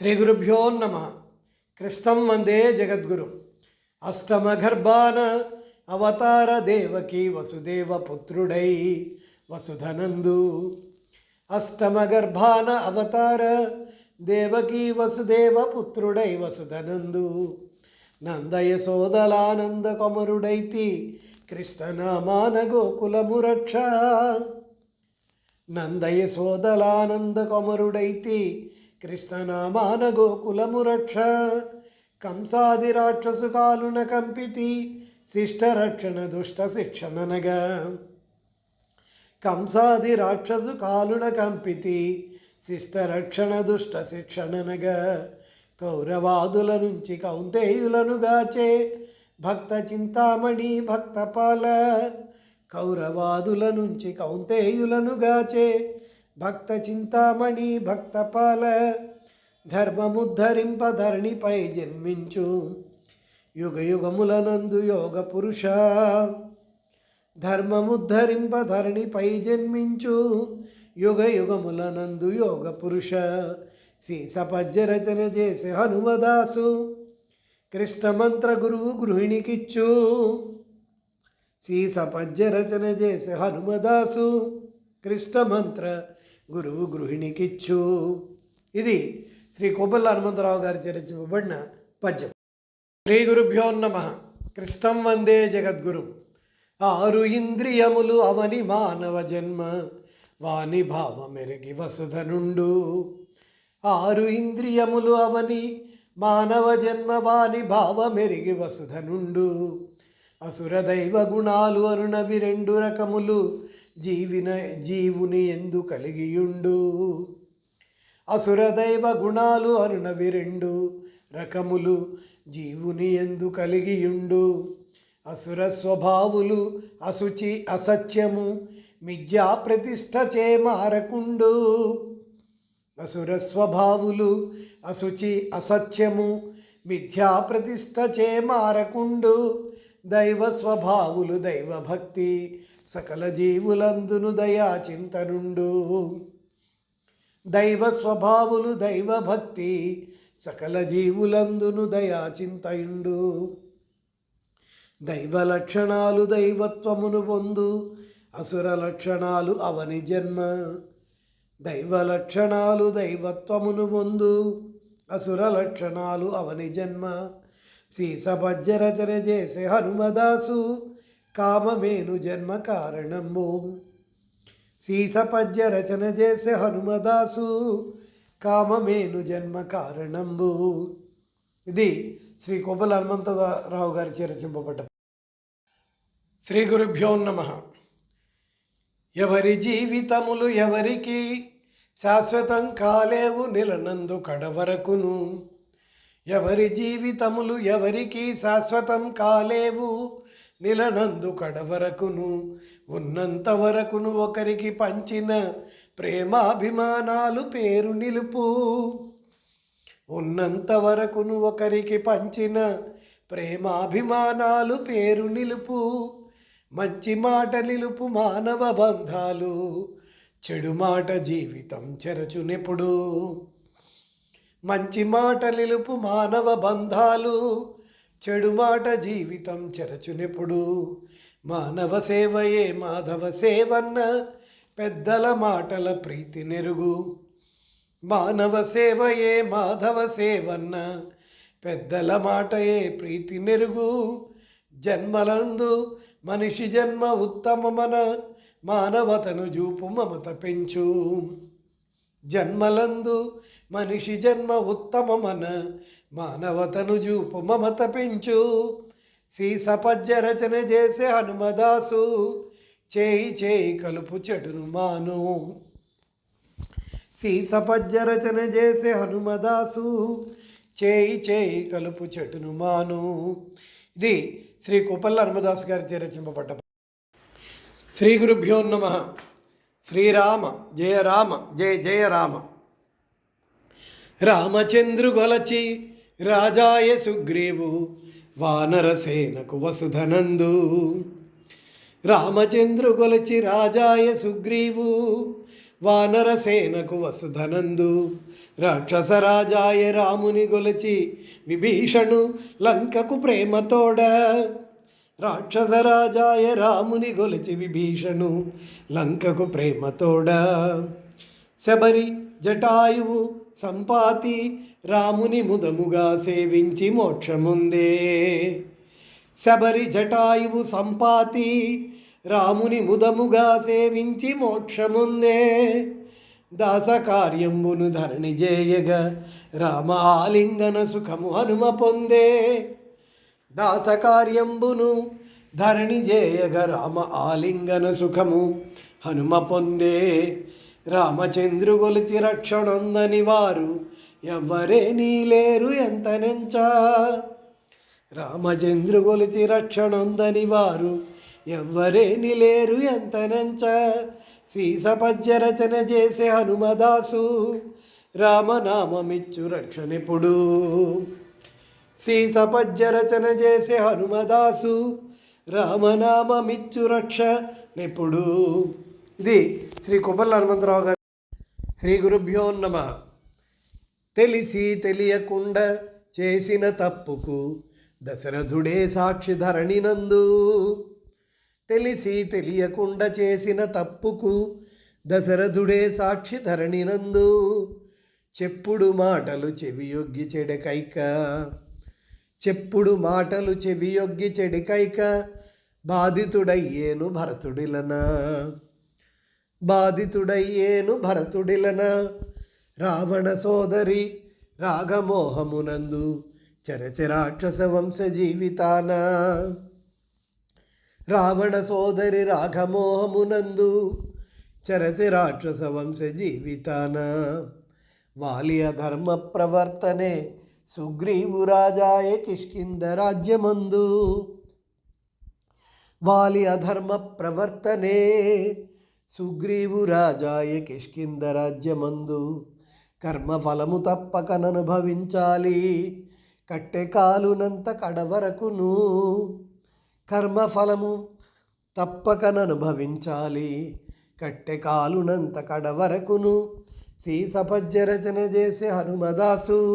శ్రీ గురుభ్యో నమ కృష్ణం వందే జగద్గురు అష్టమగర్భాన అవతార దేవకి వసుదేవ పుత్రుడై వసుధనందు అష్టమగర్భాన అవతార దేవకి వసుదేవ పుత్రుడై వసుధనందు నందయశోదలానంద కొమరుడైతి కృష్ణనామాన గోకులము రక్ష నందయ సోదలానంద కొమరుడైతి కృష్ణనామాన గోకులము రక్ష కంసాది రాక్షసుకాలున కంపితి శిష్ట రక్షణ దుష్ట శిక్షణనగా. కంసాది రాక్షసు కాలున కంపితి శిష్ట రక్షణ దుష్ట శిక్షణనగా. కౌరవాదుల నుంచి కౌంతేయులను గాచే భక్త చింతామణి భక్తపాల. కౌరవాదుల నుంచి కౌంతేయులను గాచే భక్త చింతామణి భక్తపాల ధర్మముద్ధరింప ధరణిపై జన్మించు యుగ యుగములనందు యోగ పురుష. ధర్మముద్ధరింప ధరణిపై జన్మించు యుగ యుగములనందు యోగ పురుష. సీసపద్య రచన చేసే హనుమదాసు కృష్ణమంత్ర గురువు గృహిణికిచ్చు. సీసపద్య రచన చేసి హనుమదాసు కృష్ణమంత్ర గురువు గృహిణికిచ్చు. ఇది శ్రీ కోపల్ల హనుమంతరావు గారి చరించబడిన పద్యం. శ్రీ గురుభ్యో నమ. కృష్ణం వందే జగద్గురు. ఆరు ఇంద్రియములు అవని మానవ జన్మ. వాని భావమెరిగి వసుధనుండు. ఆరు ఇంద్రియములు అవని మానవ జన్మ. వాని భావమెరిగి వసుధనుండు. అసుర దైవ గుణాలు అరుణవి రెండు రకములు. జీవిన జీవుని ఎందు కలిగియుండు. అసుర దైవ గుణాలు అరుణవి రెండు రకములు జీవుని ఎందు కలిగియుండు. అసుర స్వభావులు అశుచి అసత్యము మిథ్యా ప్రతిష్ట చే మారకుండు. అసుర స్వభావులు అశుచి అసత్యము మిథ్యా ప్రతిష్ట చే మారకుండు. దైవ స్వభావులు దైవభక్తి సకల జీవులందును దయా చింతనుండు దైవ స్వభావులు దైవ భక్తి సకల జీవులందును దయా చింతయుండు దైవ లక్షణాలు దైవత్వమును పొందు అసుర లక్షణాలు అవని జన్మ. దైవ లక్షణాలు దైవత్వమును పొందు అసుర లక్షణాలు అవని జన్మ. సీసపద్య చేసే హనుమదాసు కామమేను జన్మ కారణము సీసపద్య రచన చేసే హనుమదాసు కామమేను జన్మ కారణంబు. ఇది శ్రీ కోపల హనుమంతరావు గారి రచింపబడ్డ శ్రీ గురుభ్యో నమ. ఎవరి జీవితములు ఎవరికి శాశ్వతం కాలేవు నిలనందు కడవరకును. ఎవరి జీవితములు ఎవరికి శాశ్వతం కాలేవు నిలనందు కడవరకును ఉన్నంత వరకును ఒకరికి పంచిన ప్రేమాభిమానాలు పేరు నిలుపు. ఉన్నంత వరకును ఒకరికి పంచిన ప్రేమాభిమానాలు పేరు నిలుపు. మంచి మాట నిలుపు మానవ బంధాలు చెడు మాట జీవితం చెరచునెప్పుడు. మంచి మాట నిలుపు మానవ బంధాలు చెడు మాట జీవితం చెరచునెప్పుడు. మానవ సేవయే మాధవ సేవన్న పెద్దల మాటల ప్రీతి నెరుగు. మానవ సేవయే మాధవ సేవన్న పెద్దల మాటయే ప్రీతి మెరుగు జన్మలందు మనిషి జన్మ ఉత్తమమన మానవతను జూపు మమత పెంచు. జన్మలందు మనిషి జన్మ ఉత్తమమన మానవతను జూపు మమత పెంచు సీసపద్య రచన చేసే హనుమదాసు. చేయి చేయి కలుపు చెడును మాను. సీసపద్య రచన చేసే హనుమదాసు. చేయి చేయి కలుపు చెట్టును మాను. ఇది శ్రీ కుపల్ల హనుమదాస్ గారి రచింపబడ్డ శ్రీ గురుభ్యో నమ. శ్రీరామ జయ రామ జయ జయ రామ. రామచంద్రు గొలచి రాజాయ సుగ్రీవు వానరసేనకు వసుధనందు. రామచంద్రు గొలచి రాజాయ సుగ్రీవు వానరసేనకు వసుధనందు. రాక్షసరాజాయ రాముని గొలచి విభీషణు లంకకు ప్రేమతోడ. రాక్షసరాజాయ రాముని గొలచి విభీషణు లంకకు ప్రేమతోడ. శబరి జటాయువు సంపాతి రాముని ముదముగా సేవించి మోక్షముందే. శబరి జటాయువు సంపాతి రాముని ముదముగా సేవించి మోక్షముందే. దాసకార్యంబును ధరణి చేయగా రామ ఆలింగన సుఖము హనుమ పొందే. దాసకార్యంబును ధరణి చేయగ రామ ఆలింగన సుఖము హనుమ పొందే. రామచంద్రు గొలిచి రక్షణొందని వారు ఎవ్వరే నీలేరు ఎంత నెంచా రామచంద్రు గొలిచి రక్షణొందని వారు ఎవ్వరే నిలేరు ఎంత నెంచ సీసపద్య రచన చేసే హనుమదాసు రామనామమిచ్చు రక్షణిప్పుడు సీసపద్య రచన చేసే హనుమదాసు రామనామమిచ్చు రక్ష నిపుడు ఇది శ్రీ కుబల్ హనుమంతరావు గారు శ్రీ గురుభ్యో నమ. తెలిసి తెలియకుండా చేసిన తప్పుకు దశరథుడే సాక్షి ధరణినందు తెలిసి తెలియకుండా చేసిన తప్పుకు దశరథుడే సాక్షి ధరణినందు చెప్పుడు మాటలు చెవియొగ్గి చెడకైక. చెప్పుడు మాటలు చెవియొగ్గి చెడికైక. బాధితుడయ్యేను భరతుడిలనా. బాధితుడయ్యేను భరతుడిలన. రావణ సోదరి రాగమోహమునందు చరచరాక్షస వంశ జీవితాన. రావణ సోదరి రాగమోహమునందు చరచరాక్షస వంశ జీవితాన. వాలియ ధర్మ ప్రవర్తనే సుగ్రీవు రాజాయ కిష్కింద రాజ్యమందు. వాలి అధర్మ ప్రవర్తనే సుగ్రీవు రాజాయ కిష్కింద రాజ్యమందు కర్మఫలము తప్పకననుభవించాలి. కట్టె కాలునంత కడవరకును కర్మఫలము తప్పకననుభవించాలి. కట్టె కాలునంత కడవరకును సీసపద్య రచన చేసే హనుమదాసు